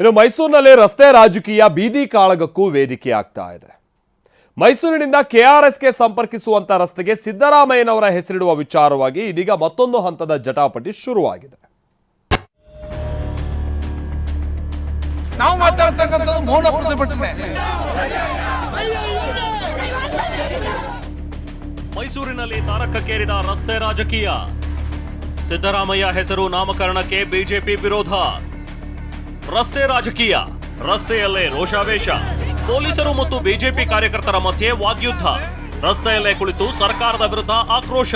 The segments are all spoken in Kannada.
ಇನ್ನು ಮೈಸೂರಿನಲ್ಲಿ ರಸ್ತೆ ರಾಜಕೀಯ ಬೀದಿ ಕಾಳಗಕ್ಕೂ ವೇದಿಕೆ ಆಗ್ತಾ ಇದೆ. ಮೈಸೂರಿನಿಂದ ಕೆಆರ್ಎಸ್ಗೆ ಸಂಪರ್ಕಿಸುವಂತ ರಸ್ತೆಗೆ ಸಿದ್ದರಾಮಯ್ಯನವರ ಹೆಸರಿಡುವ ವಿಚಾರವಾಗಿ ಇದೀಗ ಮತ್ತೊಂದು ಹಂತದ ಜಟಾಪಟಿ ಶುರುವಾಗಿದೆ. ನಾವು ಮಾತಾಡ್ತಕ್ಕಂಥದ್ದು ಮೌನ ಪ್ರತಿಭಟನೆ ಮೈಸೂರಿನಲ್ಲಿ ತಾರಕಕ್ಕೇರಿದ ರಸ್ತೆ ರಾಜಕೀಯ. ಸಿದ್ದರಾಮಯ್ಯ ಹೆಸರು ನಾಮಕರಣಕ್ಕೆ ಬಿಜೆಪಿ ವಿರೋಧ. ರಸ್ತೆ ರಾಜಕೀಯ ರಸ್ತೆಯಲ್ಲೇ ರೋಷಾವೇಶ. ಪೊಲೀಸರು ಮತ್ತು ಬಿಜೆಪಿ ಕಾರ್ಯಕರ್ತರ ಮಧ್ಯೆ ವಾಗ್ಯುದ್ಧ. ರಸ್ತೆಯಲ್ಲೇ ಕುಳಿತು ಸರ್ಕಾರದ ವಿರುದ್ಧ ಆಕ್ರೋಶ.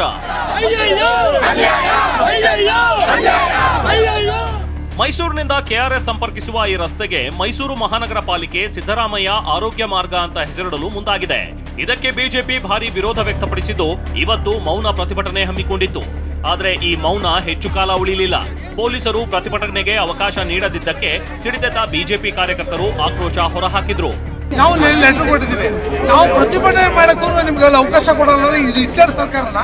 ಮೈಸೂರಿನಿಂದ ಕೆಆರ್ಎಸ್ ಸಂಪರ್ಕಿಸುವ ಈ ರಸ್ತೆಗೆ ಮೈಸೂರು ಮಹಾನಗರ ಪಾಲಿಕೆ ಸಿದ್ದರಾಮಯ್ಯ ಆರೋಗ್ಯ ಮಾರ್ಗ ಅಂತ ಹೆಸರಿಡಲು ಮುಂದಾಗಿದೆ. ಇದಕ್ಕೆ ಬಿಜೆಪಿ ಭಾರಿ ವಿರೋಧ ವ್ಯಕ್ತಪಡಿಸಿದ್ದು ಇವತ್ತು ಮೌನ ಪ್ರತಿಭಟನೆ ಹಮ್ಮಿಕೊಂಡಿತ್ತು. ಆದ್ರೆ ಈ ಮೌನ ಹೆಚ್ಚು ಕಾಲ ಉಳಿಲಿಲ್ಲ. ಪೊಲೀಸರು ಪ್ರತಿಭಟನೆಗೆ ಅವಕಾಶ ನೀಡದಿದ್ದಕ್ಕೆ ಸಿಡಿದೆದ್ದ ಬಿಜೆಪಿ ಕಾರ್ಯಕರ್ತರು ಆಕ್ರೋಶ ಹೊರಹಾಕಿದ್ರು. ನಾವು ಲೆಟರ್ ಕೊಟ್ಟಿದ್ದೀವಿ. ನಾವು ಪ್ರತಿಭಟನೆ ಮಾಡಕ್ಕೂ ನಿಮ್ಗೆ ಅವಕಾಶ ಕೊಡಲ್ಲ ಇದು ಹಿಟ್ಲರ್ ಸರ್ಕಾರನ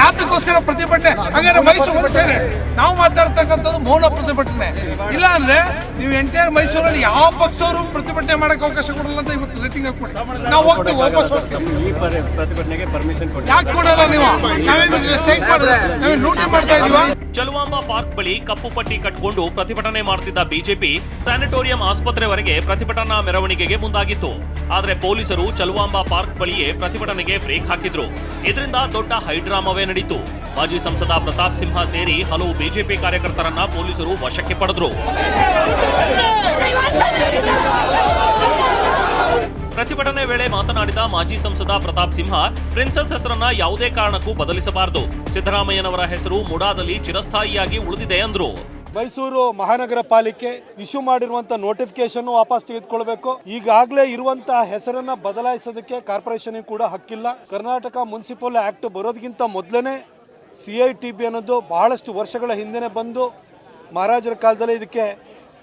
ಯಾತಕ್ಕೋಸ್ಕರ ಪ್ರತಿಭಟನೆ? ಹಾಗಾದ್ರೆ ಮೈಸೂರು ಸೇರಿ. ನಾವು ಮಾತಾಡ್ತಕ್ಕಂಥದ್ದು ಮೌನ ಪ್ರತಿಭಟನೆ. ಇಲ್ಲ ಅಂದ್ರೆ ನೀವು ಎಂಟೈರ್ ಮೈಸೂರಲ್ಲಿ ಯಾವ ಪಕ್ಷವರು ಪ್ರತಿಭಟನೆ ಮಾಡಕ್ಕೆ ಅವಕಾಶ ಕೊಡಲ್ಲ ಅಂತ ಇವತ್ತು ರೇಟಿಂಗ್ ಹಾಕೊಡಿ ನಾವು ಹೋಗ್ತೀವಿ ವಾಪಸ್ ಹೋಗ್ತೀವಿ. ಪ್ರತಿಭಟನೆಗೆ ಪರ್ಮಿಷನ್ ಕೊಡಿ. ಯಾಕೆ ಕೊಡಲ್ಲ ನೀವು? ನಾವೇನು ಸ್ಟ್ರೈಕ್ ಮಾಡಿದ್ರೆ ನಾವೇನು ಲೂಟಿ ಮಾಡ್ತಾ ಇದೀವಾ? ಚಲುವಾಂಬ ಪಾರ್ಕ್ ಬಳಿ ಕಪ್ಪು ಪಟ್ಟಿ ಕಟ್ಕೊಂಡು ಪ್ರತಿಭಟನೆ ಮಾಡ್ತಿದ್ದ ಬಿಜೆಪಿ ಸ್ಯಾನಿಟೋರಿಯಂ ಆಸ್ಪತ್ರೆವರೆಗೆ ಪ್ರತಿಭಟನಾ ಮೆರವಣಿಗೆಗೆ ಮುಂದಾಗಿತ್ತು. ಆದ್ರೆ ಪೊಲೀಸರು ಚಲುವಾಂಬಾ ಪಾರ್ಕ್ ಬಳಿಯೇ ಪ್ರತಿಭಟನೆಗೆ ಬ್ರೇಕ್ ಹಾಕಿದ್ರು. ಇದರಿಂದ ದೊಡ್ಡ ಹೈಡ್ರಾಮಾವೇ ನಡೀತು. ಮಾಜಿ ಸಂಸದ ಪ್ರತಾಪ್ ಸಿಂಹ ಸೇರಿ ಹಲವು ಬಿಜೆಪಿ ಕಾರ್ಯಕರ್ತರನ್ನ ಪೊಲೀಸರು ವಶಕ್ಕೆ ಪಡೆದ್ರು. ಪ್ರತಿಭಟನೆ ವೇಳೆ ಮಾತನಾಡಿದ ಮಾಜಿ ಸಂಸದ ಪ್ರತಾಪ್ ಸಿಂಹ, ಪ್ರಿನ್ಸಸ್ ಹೆಸರನ್ನ ಯಾವುದೇ ಕಾರಣಕ್ಕೂ ಬದಲಿಸಬಾರದು. ಸಿದ್ದರಾಮಯ್ಯನವರ ಹೆಸರು ಮುಡಾದಲ್ಲಿ ಚಿರಸ್ಥಾಯಿಯಾಗಿ ಉಳಿದಿದೆ ಅಂದ್ರು. ಮೈಸೂರು ಮಹಾನಗರ ಪಾಲಿಕೆ ಇಶ್ಯೂ ಮಾಡಿರುವಂತ ನೋಟಿಫಿಕೇಶನ್ ವಾಪಸ್ ತೆಗೆದುಕೊಳ್ಬೇಕು. ಈಗಾಗಲೇ ಇರುವಂತಹ ಹೆಸರನ್ನ ಬದಲಾಯಿಸೋದಕ್ಕೆ ಕಾರ್ಪೊರೇಷನ್ ಕೂಡ ಹಕ್ಕಿಲ್ಲ. ಕರ್ನಾಟಕ ಮುನ್ಸಿಪಲ್ ಆಕ್ಟ್ ಬರೋದಕ್ಕಿಂತ ಮೊದಲನೇ ಸಿ ಐ ಟಿ ಬಿ ಅನ್ನೋದು ಬಹಳಷ್ಟು ವರ್ಷಗಳ ಹಿಂದೆನೆ ಬಂದು ಮಹಾರಾಜರ ಕಾಲದಲ್ಲಿ ಇದಕ್ಕೆ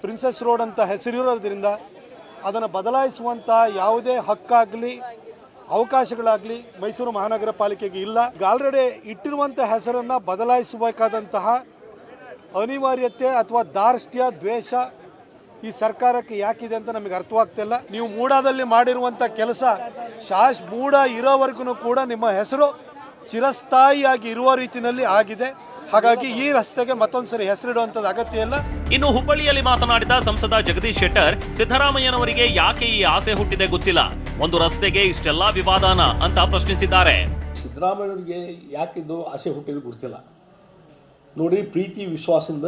ಪ್ರಿನ್ಸೆಸ್ ರೋಡ್ ಅಂತ ಹೆಸರಿರೋದ್ರಿಂದ ಅದನ್ನು ಬದಲಾಯಿಸುವಂಥ ಯಾವುದೇ ಹಕ್ಕಾಗಲಿ, ಅವಕಾಶಗಳಾಗಲಿ ಮೈಸೂರು ಮಹಾನಗರ ಪಾಲಿಕೆಗೆ ಇಲ್ಲ. ಆಲ್ರೆಡಿ ಇಟ್ಟಿರುವಂಥ ಹೆಸರನ್ನು ಬದಲಾಯಿಸಬೇಕಾದಂತಹ ಅನಿವಾರ್ಯತೆ ಅಥವಾ ದಾರ್ಷ್ಟ್ಯ ದ್ವೇಷ ಈ ಸರ್ಕಾರಕ್ಕೆ ಯಾಕಿದೆ ಅಂತ ನಮಗೆ ಅರ್ಥವಾಗ್ತಿಲ್ಲ. ನೀವು ಮೂಡಾದಲ್ಲಿ ಮಾಡಿರುವಂಥ ಕೆಲಸ ಶಾಶ್ ಮೂಡ ಇರೋವರೆಗೂ ಕೂಡ ನಿಮ್ಮ ಹೆಸರು ಚಿರಸ್ಥಾಯಿಯಾಗಿ ಇರುವ ರೀತಿಯಲ್ಲಿ ಆಗಿದೆ. ಹಾಗಾಗಿ ಈ ರಸ್ತೆಗೆ ಮತ್ತೊಂದ್ಸರಿ ಹೆಸರಿಡುವಂಥದ್ದು ಅಗತ್ಯ ಇಲ್ಲ. ಇನ್ನು ಹುಬ್ಬಳ್ಳಿಯಲ್ಲಿ ಮಾತನಾಡಿದ ಸಂಸದ ಜಗದೀಶ್ ಶೆಟ್ಟರ್ ಸಿದ್ದರಾಮಯ್ಯನವರಿಗೆ ಯಾಕೆ ಈ ಆಸೆ ಹುಟ್ಟಿದೆ ಗೊತ್ತಿಲ್ಲ. ಒಂದು ರಸ್ತೆಗೆ ಇಷ್ಟೆಲ್ಲಾ ವಿವಾದಾನ ಅಂತ ಪ್ರಶ್ನಿಸಿದ್ದಾರೆ. ಸಿದ್ದರಾಮಯ್ಯನವರಿಗೆ ಯಾಕಿದು ಆಸೆ ಹುಟ್ಟಿದ ಗೊತ್ತಿಲ್ಲ. ನೋಡಿ, ಪ್ರೀತಿ, ವಿಶ್ವಾಸದಿಂದ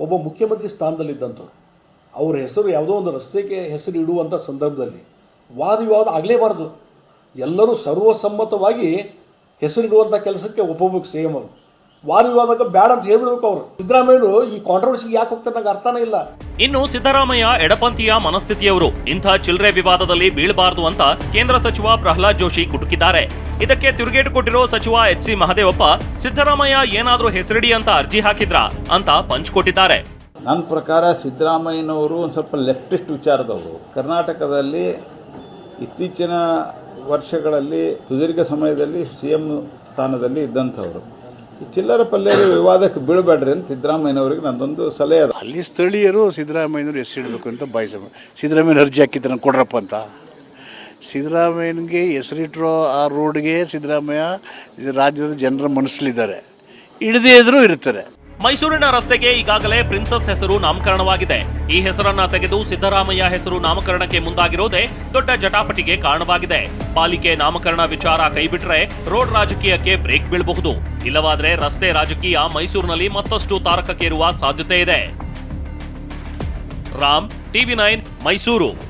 ಒಬ್ಬ ಮುಖ್ಯಮಂತ್ರಿ ಸ್ಥಾನದಲ್ಲಿದ್ದಂಥವ್ರು. ಅವ್ರ ಹೆಸರು ಯಾವುದೋ ಒಂದು ರಸ್ತೆಗೆ ಹೆಸರು ಇಡುವಂಥ ಸಂದರ್ಭದಲ್ಲಿ ವಾದ ವಿವಾದ ಆಗಲೇಬಾರ್ದು. ಎಲ್ಲರೂ ಸರ್ವಸಮ್ಮತವಾಗಿ ಹೆಸರಿಡುವಂಥ ಕೆಲಸಕ್ಕೆ ಒಪ್ಪಬೇಕು ಸಿ ಎಂ ಅವರು. ವಾದ ವಿವಾದಕ್ಕೆ ಬೇಡ ಅಂತ ಹೇಳ್ಬಿಡ್ಬೇಕು ಅವರು. ಸಿದ್ದರಾಮಯ್ಯರು ಈ ಕಾಂಟ್ರವರ್ಸಿಗೆ ಯಾಕೆ ಹೋಗ್ತಾರೆ ನಂಗೆ ಅರ್ಥನೇ ಇಲ್ಲ. ಇನ್ನು ಸಿದ್ದರಾಮಯ್ಯ ಎಡಪಂಥೀಯ ಮನಸ್ಥಿತಿಯವರು ಇಂಥ ಚಿಲ್ಲರೆ ವಿವಾದದಲ್ಲಿ ಬೀಳಬಾರದು ಅಂತ ಕೇಂದ್ರ ಸಚಿವ ಪ್ರಹ್ಲಾದ್ ಜೋಶಿ ಕುಟುಕಿದ್ದಾರೆ. ಇದಕ್ಕೆ ತಿರುಗೇಟು ಕೊಟ್ಟಿರೋ ಸಚಿವ ಎಚ್ ಸಿ ಮಹದೇವಪ್ಪ ಸಿದ್ದರಾಮಯ್ಯ ಏನಾದರೂ ಹೆಸರಿಡಿ ಅಂತ ಅರ್ಜಿ ಹಾಕಿದ್ರಾ ಅಂತ ಪಂಚ್ ಕೊಟ್ಟಿದ್ದಾರೆ. ನನ್ನ ಪ್ರಕಾರ ಸಿದ್ದರಾಮಯ್ಯನವರು ಒಂದು ಸ್ವಲ್ಪ ಲೆಫ್ಟಿಸ್ಟ್ ವಿಚಾರದವರು. ಕರ್ನಾಟಕದಲ್ಲಿ ಇತ್ತೀಚಿನ ವರ್ಷಗಳಲ್ಲಿ ಸುದೀರ್ಘ ಸಮಯದಲ್ಲಿ ಸಿ ಎಂ ಸ್ಥಾನದಲ್ಲಿ ಇದ್ದಂಥವ್ರು. ಈ ಚಿಲ್ಲರ ಪಲ್ಯದ ವಿವಾದಕ್ಕೆ ಬೀಳಬೇಡ್ರಿ ಅಂತ ಸಿದ್ದರಾಮಯ್ಯನವರಿಗೆ ನಂದೊಂದು ಸಲಹೆ ಅದ. ಅಲ್ಲಿ ಸ್ಥಳೀಯರು ಹೆಸರು ಇಡಬೇಕು ಅಂತ ಬಯಸ ಸಿದ್ದರಾಮಯ್ಯನ ಅರ್ಜಿ ಹಾಕಿದ್ದಾನೆ ಕೊಡ್ರಪ್ಪ ಅಂತ. ಸಿದ್ದರಾಮಯ್ಯನಿಗೆ ಹೆಸರಿಟ್ಟಿರೋ ಆ ರೋಡ್ಗೆ ಸಿದ್ದರಾಮಯ್ಯ ರಾಜ್ಯದ ಜನರ ಮನಸ್ಸಲ್ಲಿದ್ದಾರೆ. ಇಡದೇ ಇದ್ರೂ ಇರ್ತಾರೆ. ಮೈಸೂರಿನ ರಸ್ತೆಗೆ ಈಗಾಗಲೇ ಪ್ರಿನ್ಸಸ್ ಹೆಸರು ನಾಮಕರಣವಾಗಿದೆ. ಈ ಹೆಸರನ್ನ ತೆಗೆದು ಸಿದ್ದರಾಮಯ್ಯ ಹೆಸರು ನಾಮಕರಣಕ್ಕೆ ಮುಂದಾಗಿರೋದೇ ದೊಡ್ಡ ಜಟಾಪಟಿಗೆ ಕಾರಣವಾಗಿದೆ. ಪಾಲಿಕೆ ನಾಮಕರಣ ವಿಚಾರ ಕೈಬಿಟ್ರೆ ರೋಡ್ ರಾಜಕೀಯಕ್ಕೆ ಬ್ರೇಕ್ ಬೀಳಬಹುದು. ಇಲ್ಲವಾದ್ರೆ ರಸ್ತೆ ರಾಜಕೀಯ ಮೈಸೂರಿನಲ್ಲಿ ಮತ್ತಷ್ಟು ತಾರಕಕ್ಕೇರುವ ಸಾಧ್ಯತೆ ಇದೆ. Ram TV nine Mysuru.